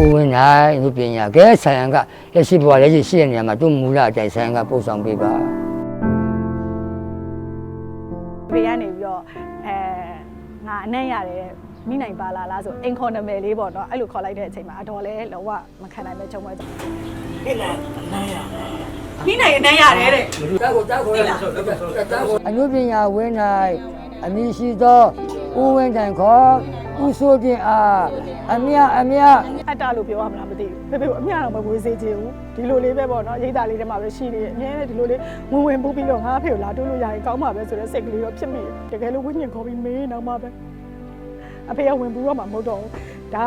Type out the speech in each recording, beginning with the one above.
ဦးဝင်းနိုင်လူပညာကဲဆိုင်ရန်ကလက်ရှိဘဝလက်ရှိရှိတဲ့နေရာမှာသူ့မူလအတိုင်းဆိုင်ရန်ကပို့ဆောင်ပေးပါဖေကနေပြီးတော့အဲငါအနံ့ရတယ်မိနိုင်ပါလားလားဆိုအင်ခေါ်နာမည်လေးပေါ့နော်အဲ့လိုခေါ်လိုက်တဲ့အချိန်မှာအတော်လဲလုံးဝမခံနိုင်ပဲချုံပွဲကြမိနိုင်အနမ်းရတယ်တဲ့တောက်ကိုတောက်ကိုတောက်ကိုအနုပညာဝင်းနိုင်အမည်ရှိသောဦးဝင်းနိုင်ခေါ်ဦးစိုးပြင်အား အမြအမြအတ္တလို့ပြောရမလားမသိဘူးဖေဖေကအမျှတော့မဝေးစေချင်ဘူးဒီလိုလေးပဲပေါ့နော်ရိတ်သားလေးထဲမှာပဲရှိနေတယ်အမြဲတမ်းဒီလိုလေးဝင်ဝင်ပူးပြီးတော့ငါဖေကိုလာတိုးလို့ရရင်ကောင်းပါပဲဆိုတဲ့စိတ်ကလေးတော့ဖြစ်မိတယ်တကယ်လို့ဝိညာဉ်ခေါ်ပြီးမေးတော့မှပဲအဖေကဝင်ပူးတော့မှမဟုတ်တော့ဘူးဒါ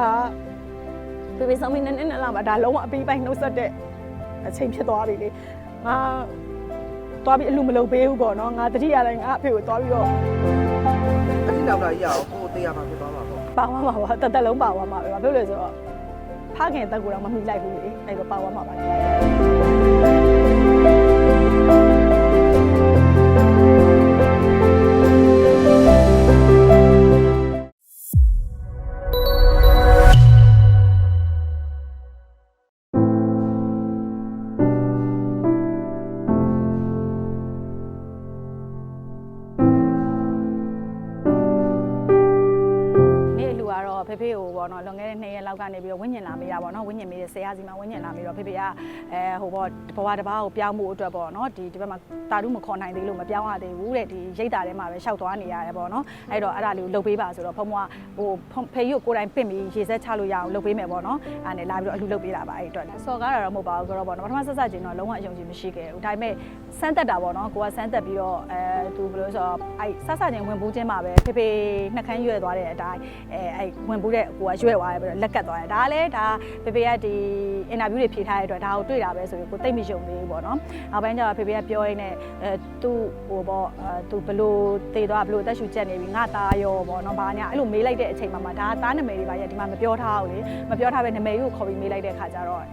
ကဖေဖေဆောင်ပြီးနည်းနည်းလာမှဒါလုံးဝအပီးပိုင်းနှုတ်ဆက်တဲ့အချိန်ဖြစ်သွားပြီလေငါသွားပြီးအလူမလုပ်ပေးဘူးပေါ့နော်ငါတတိယတိုင်းငါအဖေကိုသွားပြီးတော့အတိနောက်လာရအောင်ကိုယ်တရားမှာဖြစ်သွားမှာ ပေါ့ပါသွားမှာပါတသက်လုံးပါသွားမှာပဲဘာဖြစ်လို့လဲဆိုတော့ဖခင်တက်ကိုတော့မမိလိုက်ဘူးလေအဲ့တော့ပါသွားမှာပါ ဖေဖေကိုပေါ့နော်လွန်ခဲ့တဲ့2ရက်လောက်ကနေပြီးတော့ဝင်းညင်လာမေးတာပေါ့နော်ဝင်းညင်မေးတဲ့ဆရာစီမှာဝင်းညင်လာမေးတော့ဖေဖေကအဲဟိုပေါ့ဘဝတစ်ပါးကိုပြောင်းဖို့အတွက်ပေါ့နော်ဒီဒီဘက်မှာတာတုမခေါ်နိုင်သေးလို့မပြောင်းရသေးဘူးတဲ့ဒီရိတ်တာထဲမှာပဲရှောက်သွားနေရတယ်ပေါ့နော်အဲ့တော့အဲ့ဒါလေးကိုလှုပ်ပေးပါဆိုတော့ဖုံမကဟိုဖေကြီးကိုကိုယ်တိုင်ပင့်ပြီးရေစက်ချလို့ရအောင်လှုပ်ပေးမယ်ပေါ့နော်အဲ့နဲ့လာပြီးတော့အလူလှုပ်ပေးတာပါအဲ့အတွက်စော်ကားတာတော့မဟုတ်ပါဘူးဆိုတော့ပေါ့နော်ပထမဆက်ဆက်ချင်းတော့လုံးဝအယုံကြည်မရှိခဲ့ဘူးဒါပေမဲ့စမ်းတက်တာပေါ့နော်ကိုကစမ်းတက်ပြီးတော့အဲသူဘယ်လိုဆိုတော့အဲ့ဆက်ဆက်ချင်းဝင်ပူးချင်းမှာပဲဖေဖေနှက်ခမ်းရွက်သွားတဲ့အတိုင်းအဲအဲ့ဝင်ပူးတဲ့ကိုကရွက်သွားတယ်ပြီးတော့လက်ကတ်သွားတယ်ဒါကလည်းဒါဖေဖေကဒီအင်တာဗျူးတွေဖြေထားတဲ့အတွက်ဒါကိုတွေ့တာပဲဆိုပြီးကိုသိပ်မယုံသေးဘူးပေါ့နော်နောက်ပိုင်းကျတော့ဖေဖေကပြောရင်းနဲ့အဲသူ့ဟိုပေါ့အဲသူဘလို့တည်သွားဘလို့တက်ရှူချက်နေပြီငါသားရောပေါ့နော်ဘာညာအဲ့လိုမေးလိုက်တဲ့အချိန်မှာမှဒါသားနာမည်တွေပါရဲ့ဒီမှာမပြောထားဘူးလေမပြောထားပဲနာမည်ကိုခေါ်ပြီးမေးလိုက်တဲ့ခါကျတော့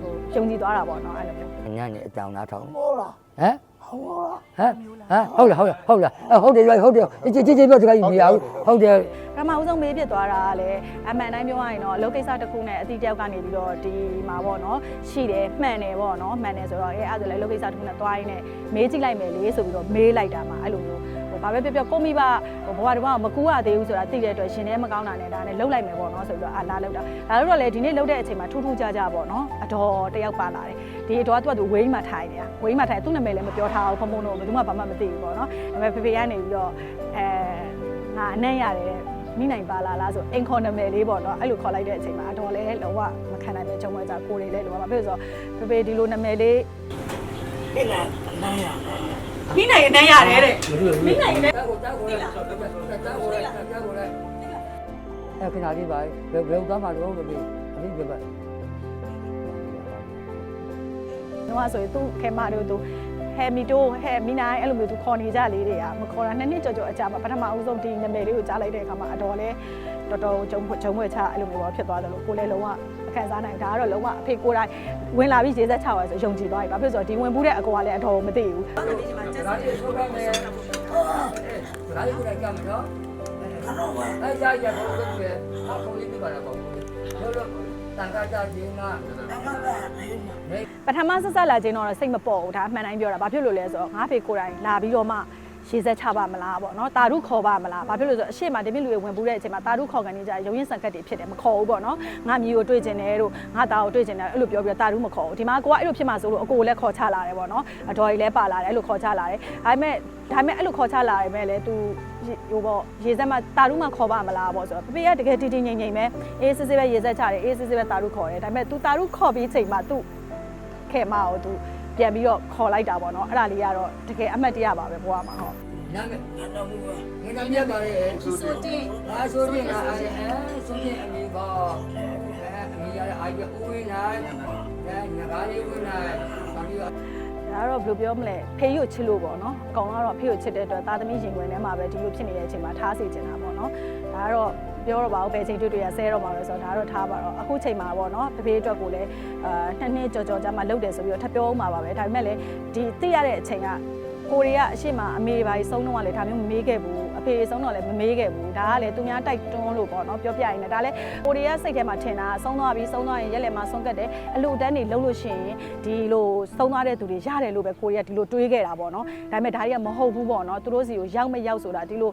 ဟိုယုံကြည်သွားတာပေါ့နော်အဲ့လိုမျိုးညနေအတောင်သားထောင်းဟုတ်လားဟမ် ဟုတ်လားဟမ်ဟမ်ဟုတ်လားဟုတ်လားဟုတ်လားဟုတ်တယ်ဟုတ်တယ်ကြည်ကြည်ပြောတခါကြီးမရဘူးဟုတ်တယ်ပထမဦးဆုံးမေးပြစ်သွားတာကလည်းအမှန်တိုင်းပြောရရင်တော့အလုပ်ကိစ္စတစ်ခုနဲ့အတိတယောက်ကနေပြီးတော့ဒီမှာပေါ့နော်ရှိတယ်မှန်တယ်ပေါ့နော်မှန်တယ်ဆိုတော့အဲအဲ့ဒါဆိုလည်းအလုပ်ကိစ္စတစ်ခုနဲ့သွားရင်းနဲ့မေးကြည့်လိုက်မယ်လေဆိုပြီးတော့မေးလိုက်တာမှာအဲ့လိုမျိုး ဟိုဘာပဲပြောပြောကိုမိဘဟိုဘဝတစ်ဘဝမကူရသေးဘူးဆိုတာသိတဲ့အတွက်ရှင်ထဲမကောင်းတာနဲ့ဒါနဲ့လှုပ်လိုက်မယ်ပေါ့နော်ဆိုပြီးတော့အာလာလှုပ်တာဒါလို့တော့လေဒီနေ့လှုပ်တဲ့အချိန်မှာထူးထူးခြားခြားပေါ့နော်အတော်တယောက်ပါလာတယ်ဒီအတော်ကသူကသူဝိန်းမှာထိုင်နေတာဝိန်းမှာထိုင်သူ့နာမည်လည်းမပြောထားဘူးဖုံဖုံတော့ဘယ်သူမှဘာမှမသိဘူးပေါ့နော်ဒါပေမဲ့ဖေဖေကနေပြီးတော့အဲငါအနံ့ရတယ်မိနိုင်ပါလားလားဆိုအင်ခေါ်နာမည်လေးပေါ့နော်အဲ့လိုခေါ်လိုက်တဲ့အချိန်မှာအတော်လဲလုံးဝမခံနိုင်ပဲချုံမွေးကြကိုယ်တွေလဲလုံးဝမဖြစ်ဆိုတော့ဖေဖေဒီလိုနာမည်လေးမိနိုင်အနမ်းရတယ်တဲ့ မိနိုင်နဲ့တောက်ကိုတောက်ကိုတောက်ကိုတောက်ကိုတောက်ကိုအဲ့ခဏလေးပါဘယ်ဘယ်သွားမှာတော့မပြီးအမိပြပါတော့ဆိုရင်သူ့ခဲမတို့သူဟဲမီတိုဟဲမီနိုင်အဲ့လိုမျိုးသူခေါ်နေကြလေးတွေကမခေါ်တာနှစ်နှစ်ကြော်ကြော်အကြာမှာပထမအဦးဆုံးဒီနာမည်လေးကိုကြားလိုက်တဲ့အခါမှာအတော်လဲ တော်တော်ဂျုံဂျုံွယ်ချအဲ့လိုမျိုးပေါ့ဖြစ်သွားတယ်လို့ကိုလည်းလုံးဝမခံစားနိုင်ဒါကတော့လုံးဝအဖေကိုယ်တိုင်ဝင်လာပြီးရေစက်ချပါဆိုယုံကြည်သွားပြီဘာဖြစ်လို့ဆိုတော့ဒီဝင်ဘူးတဲ့အကောကလည်းအတော်မသိဘူးဒါလေးဆိုပါမယ်ဒါလေးကိုကြမ်းနော်အဲ့ကြာကြာတော့တော့ပဲအခုလေးပြပါတော့ပေါ့လို့လို့တန်ခါကြခြင်းကပထမဆက်ဆက်လာခြင်းတော့စိတ်မပေါ်ဘူးဒါအမှန်တိုင်းပြောတာဘာဖြစ်လို့လဲဆိုတော့ငါဖေကိုယ်တိုင်လာပြီးတော့မှ ရေစက်ချပါမလားပေါ့နော်တာရုခေါ်ပါမလားဘာဖြစ်လို့လဲဆိုတော့အရှိမတမင်လူတွေဝင်ပူးတဲ့အချိန်မှာတာရုခေါ်ကန်နေကြရုံရင်ဆန်ကတ်တွေဖြစ်တယ်မခေါ်ဘူးပေါ့နော်ငါမျိုးကိုတွေ့ကျင်တယ်တို့ငါသားကိုတွေ့ကျင်တယ်အဲ့လိုပြောပြီးတော့တာရုမခေါ်ဘူးဒီမှာကိုကအဲ့လိုဖြစ်မှာဆိုလို့အကိုကိုလည်းခေါ်ချလာတယ်ပေါ့နော်အတော်ကြီးလည်းပါလာတယ်အဲ့လိုခေါ်ချလာတယ်ဒါပေမဲ့ဒါပေမဲ့အဲ့လိုခေါ်ချလာရမယ်လေ तू ဟိုပေါ့ရေစက်မှာတာရုမှခေါ်ပါမလားပေါ့ဆိုတော့ပပေကတကယ်တီတီငိမ့်ငိမ့်ပဲအေးစစ်စစ်ပဲရေစက်ချတယ်အေးစစ်စစ်ပဲတာရုခေါ်တယ်ဒါပေမဲ့ तू တာရုခေါ်ပြီးချိန်မှာ तू ခဲ့မအောင်သူ ပြန်ပြီးတော့ခေါ်လိုက်တာပေါ့နော်အဲ့ဒါလေးကတော့တကယ်အမှတ်တရပါပဲဘဝမှာဟုတ်နာမည်တော့ဘူးငါမြတ်ပါရဲ့ဆိုတင်အားဆိုတင်အားအဲဆိုတင်အမီပေါ့အဲအမီရတဲ့အာရဦးဝင်းနိုင်အဲငကားလေးဝင်းနိုင်ဘာပြီးတော့ဒါကတော့ဘယ်လိုပြောမလဲဖေးရွချစ်လို့ပေါ့နော်အကောင်ကတော့ဖေးရွချစ်တဲ့အတွက်သားသမီးရင်ခွင်ထဲမှာပဲဒီလိုဖြစ်နေတဲ့အချိန်မှာထားစီချင်တာပေါ့နော်ဒါကတော့ ပြောတော့ပါဦးဘယ်ချိန်တွေ့တွေ့ရဆဲတော့မှာပဲဆိုတော့ဒါကတော့ထားပါတော့အခုချိန်မှာပေါ့နော်ဖေဖေအတွက်ကိုလည်းအာနှစ်နှစ်ကြော်ကြော်ကြာမှလုပ်တယ်ဆိုပြီးတော့ထပ်ပြောအောင်ပါပါပဲဒါပေမဲ့လည်းဒီသိရတဲ့အချိန်ကကိုရီးယားအရှိမအမေတွေပါကြီးဆုံးတော့ကလည်းဒါမျိုးမမေးခဲ့ဘူးအဖေဆုံးတော့လည်းမမေးခဲ့ဘူးဒါကလည်းသူများတိုက်တွန်းလို့ပေါ့နော်ပြောပြရင်လည်းဒါလည်းကိုရီးယားစိတ်ထဲမှာထင်တာဆုံးသွားပြီဆုံးသွားရင်ရက်လက်မှာဆုံးကတ်တယ်အလူတန်းနေလုံးလို့ရှိရင်ဒီလိုဆုံးသွားတဲ့သူတွေရတယ်လို့ပဲကိုရီးယားဒီလိုတွေးခဲ့တာပေါ့နော်ဒါပေမဲ့ဒါတွေကမဟုတ်ဘူးပေါ့နော်သူတို့စီကိုရောက်မရောက်ဆိုတာဒီလို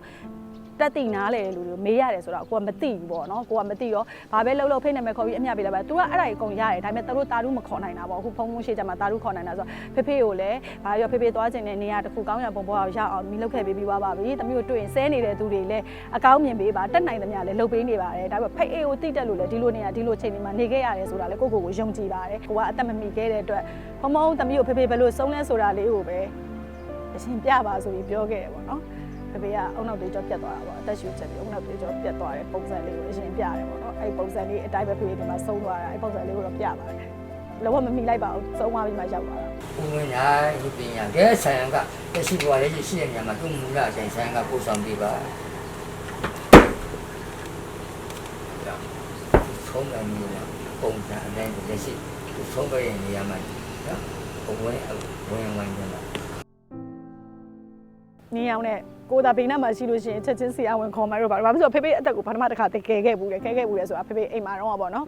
တက်တိနားလေလူတွေမေးရတယ်ဆိုတော့ကိုကမသိဘူးပေါ့နော်ကိုကမသိရောဘာပဲလှုပ်လှုပ်ဖိနေမဲ့ခေါ်ပြီးအမြပေးလိုက်ပါသူကအဲ့ဒါကြီးအကုန်ရတယ်ဒါပေမဲ့သူတို့တာရုမခေါ်နိုင်တာပေါ့အခုဖုံဖုံရှိကြမှာတာရုခေါ်နိုင်တာဆိုတော့ဖေဖေကိုလည်းဘာရောဖေဖေသွားခြင်းတဲ့နေရာတစ်ခုကောင်းရပုံပေါ်အောင်ရအောင်မိလုပ်ခဲ့ပြီးပြီးသွားပါပြီတမျိုးတွေ့ရင်ဆဲနေတဲ့သူတွေလည်းအကောင်းမြင်ပေးပါတက်နိုင်သမျှလည်းလှုပ်ပေးနေပါတယ်ဒါပေမဲ့ဖိအေကိုတိတက်လို့လည်းဒီလိုနေရာဒီလိုချိန်ဒီမှာနေခဲ့ရတယ်ဆိုတာလည်းကိုကိုကိုယုံကြည်ပါတယ်ကိုကအသက်မမီခဲ့တဲ့အတွက်ဖုံဖုံတမျိုးဖေဖေဘယ်လိုဆုံးလဲဆိုတာလေးကိုပဲအရှင်ပြပါဆိုပြီးပြောခဲ့တယ်ပေါ့နော် ဖေဖေကအုံနောက်တွေကြောပြတ်သွားတာပေါ့အသက်ရှူချက်ပြီးအုံနောက်တွေကြောပြတ်သွားတဲ့ပုံစံလေးကိုအရင်ပြရတယ်ပေါ့နော်အဲ့ဒီပုံစံလေးအတိုင်းပဲဖေဖေဒီမှာဆုံးသွားတာအဲ့ဒီပုံစံလေးကိုတော့ပြပါတယ်လောကမမိလိုက်ပါဘူးဆုံးသွားပြီးမှရောက်သွားတာဦးဝင်းနိုင်ဒီပညာကဲဆိုင်ရန်ကတရှိဘွားလေးရှိတဲ့နေရာမှာသူ့မူလအချိန်ဆိုင်ရန်ကပို့ဆောင်ပေးပါဆုံးတယ်မျိုးလားပုံစံအတိုင်းလက်ရှိသူဆုံးပဲနေရာမှာနော်ဘဝင်ဝင်ဝင်ကြတာ နေအောင်နဲ့ကိုယ်သာပိန်နာမှာရှိလို့ရှိရင်ချက်ချင်းစီအဝင်ခေါ်မှတော့ပါဘာဖြစ်လို့ဖေဖေအသက်ကိုပထမတစ်ခါတကယ်ခဲ့ဘူးလေခဲခဲ့ဘူးလေဆိုတာဖေဖေအိမ်မှာတော့ပေါ့နော်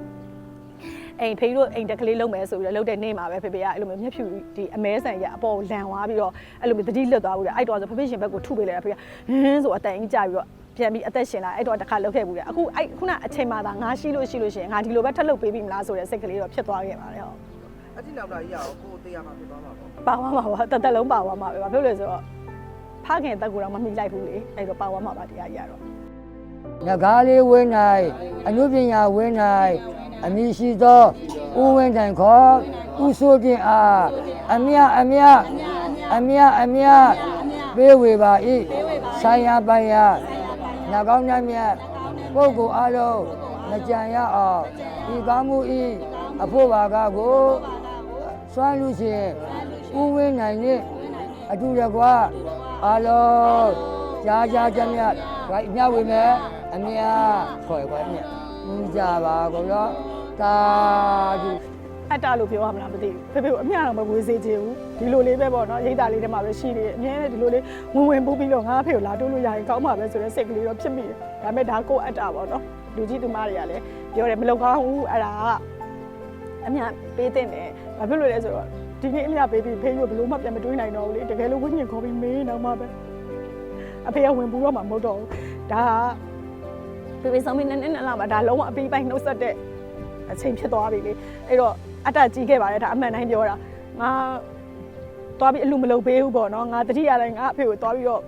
အိမ်ဖေတို့အိမ်တက်ကလေးလုံးမယ်ဆိုပြီးတော့လှုပ်တဲ့နေ့မှာပဲဖေဖေကအဲ့လိုမျိုးမျက်ဖြူဒီအမဲဆန်ရအပေါ်လန်သွားပြီးတော့အဲ့လိုမျိုးတတိလွတ်သွားဘူးလေအဲ့တော့ဆိုဖေဖေရှင်ဘက်ကိုထုပေးလိုက်တာဖေဖေကဟင်းဆိုအတန်ကြီးကြာပြီးတော့ပြန်ပြီးအသက်ရှင်လာအဲ့တော့တစ်ခါလှုပ်ခဲ့ဘူးလေအခုအဲ့ခုနအချိန်မှသာငါရှိလို့ရှိလို့ရှိရင်ငါဒီလိုပဲထပ်လှုပ်ပေးပြီမလားဆိုတဲ့စိတ်ကလေးတော့ဖြစ်သွားခဲ့ပါတယ်ဟုတ်အတိနောက်လာကြီးရောကိုတေးရမှာဖြစ်သွားမှာပေါ့ပါသွားမှာပါတသက်လုံးပါသွားမှာပဲဘာဖြစ်လို့လဲဆိုတော့ ဖခင်တက်ကူတော့မမိလိုက်ဘူးလေအဲ့တော့ပါသွားမှာပါတရားကြီးကတော့ငကားလေးဝင်းနိုင်အနုပညာဝင်းနိုင်အမိရှိသောဦးဝင်းတိုင်ခေါ်ဦးစိုးခြင်းအားအမြအမြအမြအမြပေးဝေပါ၏ဆိုင်ရပိုင်ရနှကောင်းများမြတ်ပုဂ္ဂိုလ်အလုံးမကြံရအောင်ဤကောင်းမှုဤအဖို့ပါကကိုစွမ်းလူရှင်ဦးဝင်းနိုင်နှင့်အတူတကွ အလုံးကြားကြားကြမြတ်ဒါအမြဝေမယ်အမြခေါ်ရခွဲအမြဦးကြပါကုန်တော့တာဒီအတ္တလို့ပြောရမလားမသိဘူးဖေဖေကအမျှတော့မဝေးစေချင်ဘူးဒီလိုလေးပဲပေါ့နော်ရိတ်တာလေးထဲမှာပဲရှိနေတယ်အမြဲတမ်းဒီလိုလေးဝင်ဝင်ပူးပြီးတော့ငါအဖေကိုလာတိုးလို့ရရင်ကောင်းမှာပဲဆိုတဲ့စိတ်ကလေးတော့ဖြစ်မိတယ်ဒါပေမဲ့ဒါကိုယ့်အတ္တပေါ့နော်လူကြီးသူမတွေကလည်းပြောတယ်မလုံကောင်းဘူးအဲ့ဒါကအမျှပေးတဲ့တယ်ဘာဖြစ်လို့လဲဆိုတော့ ဒီနေ့အမျှပေးပြီးဖေးကိုဘယ်လို့မှပြန်မတွေးနိုင်တော့ဘူးလေတကယ်လို့ဝိညာဉ်ခေါ်ပြီးမေးတော့မှပဲအဖေကဝင်ပူတော့မှမဟုတ်တော့ဘူးဒါကပေပေဆောင်မင်းနဲ့နဲ့လာမှာဒါလုံးဝအပီးပိုင်းနှုတ်ဆက်တဲ့အချိန်ဖြစ်သွားပြီလေအဲ့တော့အတ္တကြီးခဲ့ပါတယ်ဒါအမှန်တိုင်းပြောတာငါသွားပြီးအလူမလုပ်ပေးဘူးပေါ့နော်ငါတတိယတိုင်းငါအဖေကိုသွားပြီးတော့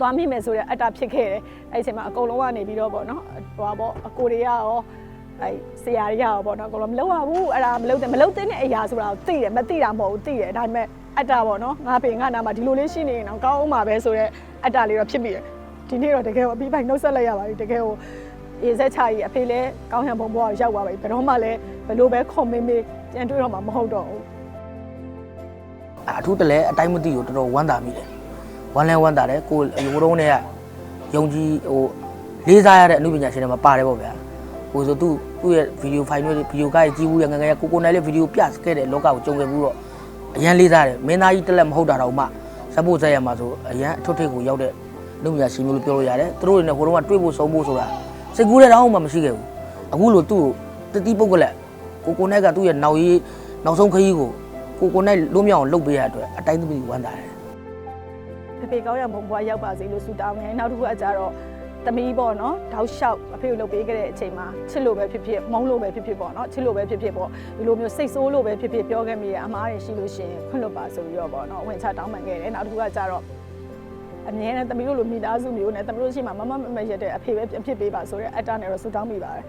သွားမိမယ်ဆိုတဲ့အတ္တဖြစ်ခဲ့တယ်အဲ့ဒီအချိန်မှာအကုန်လုံးကနေပြီးတော့ပေါ့နော်ဟိုပေါ့အကိုတွေကရော အဲ့ဆရာတွေကရောပေါ့နော်အကုန်လုံးမလုပ်ရဘူးအဲ့ဒါမလုပ်တဲ့မလုပ်တဲ့အရာဆိုတာကိုသိတယ်မသိတာမဟုတ်ဘူးသိတယ်ဒါပေမဲ့အတ္တပေါ့နော်ငါဖေငါနာမှာဒီလိုလေးရှိနေရင်တော့ကောင်းအောင်ပါပဲဆိုတဲ့အတ္တလေးတော့ဖြစ်မိတယ်ဒီနေ့တော့တကယ်ကိုအပြီးပိုင်းနှုတ်ဆက်လိုက်ရပါပြီတကယ်ကိုအေးဆက်ချကြီးအဖေလည်းကောင်းရံပုံပေါ်ရောက်သွားပါပြီဘယ်တော့မှလည်းဘယ်လိုပဲခွန်မေးမေးပြန်တွေ့တော့မှမဟုတ်တော့ဘူးအထူးတလဲအတိုင်းမသိကိုတော်တော်ဝမ်းသာမိတယ်ဝမ်းလဲဝမ်းသာတယ်ကိုရိုးတုံးနဲ့ယုံကြည်ဟိုလေးစားရတဲ့အမှုပညာရှင်တွေမှာပါတယ်ပေါ့ဗျာ ဟိုဆိုသူ့သူ့ရဲ့ဗီဒီယိုဖိုင်တွေဗီဒီယိုကားကြီးဘူးရငငယ်ကိုကိုနိုင်လေးဗီဒီယိုပြခဲ့တဲ့လောကကိုကြုံခဲ့ဘူးတော့အရန်လေးစားတယ်မင်းသားကြီးတက်လက်မဟုတ်တာတော့မှဇက်ဖို့ဇက်ရမှာဆိုအရန်အထွတ်ထိပ်ကိုရောက်တဲ့လူပညာရှင်မျိုးလို့ပြောလို့ရတယ်သူတို့တွေနဲ့ဟိုတုန်းကတွေ့ဖို့ဆုံးဖို့ဆိုတာစိတ်ကူးတဲ့တောင်းမှမရှိခဲ့ဘူးအခုလို့သူ့ကိုတတိပုတ်ကလက်ကိုကိုနိုင်ကသူ့ရဲ့နောက်ရေးနောက်ဆုံးခရီးကိုကိုကိုနိုင်လွံ့မြောက်အောင်လုပ်ပေးရတဲ့အတွက်အတိုင်းသမီးဝမ်းသာတယ်ဖေဖေကောင်းရံပုံပေါ်ရောက်ပါစေလို့ဆုတောင်းတယ်နောက်တစ်ခုကကြတော့ သမီးပေါ့နော်တောက်လျှောက်အဖေကိုလုပ်ပေးခဲ့တဲ့အချိန်မှာချစ်လို့ပဲဖြစ်ဖြစ်မုန်းလို့ပဲဖြစ်ဖြစ်ပေါ့နော်ချစ်လို့ပဲဖြစ်ဖြစ်ပေါ့ဒီလိုမျိုးစိတ်ဆိုးလို့ပဲဖြစ်ဖြစ်ပြောခဲ့မိရအမားတွေရှိလို့ရှိရင်ခွင့်လွတ်ပါဆိုပြီးတော့ပေါ့နော်ဝင်ချတောင်းပန်ခဲ့တယ်နောက်တစ်ခုကကြတော့အမြဲတမ်းသမီးတို့လိုမိသားစုမျိုးနဲ့သမီးတို့ရှိမှမမမမရက်တဲ့အဖေပဲပြန်ဖြစ်ပေးပါဆိုရဲအတ္တနဲ့တော့ဆူတောင်းမိပါတယ်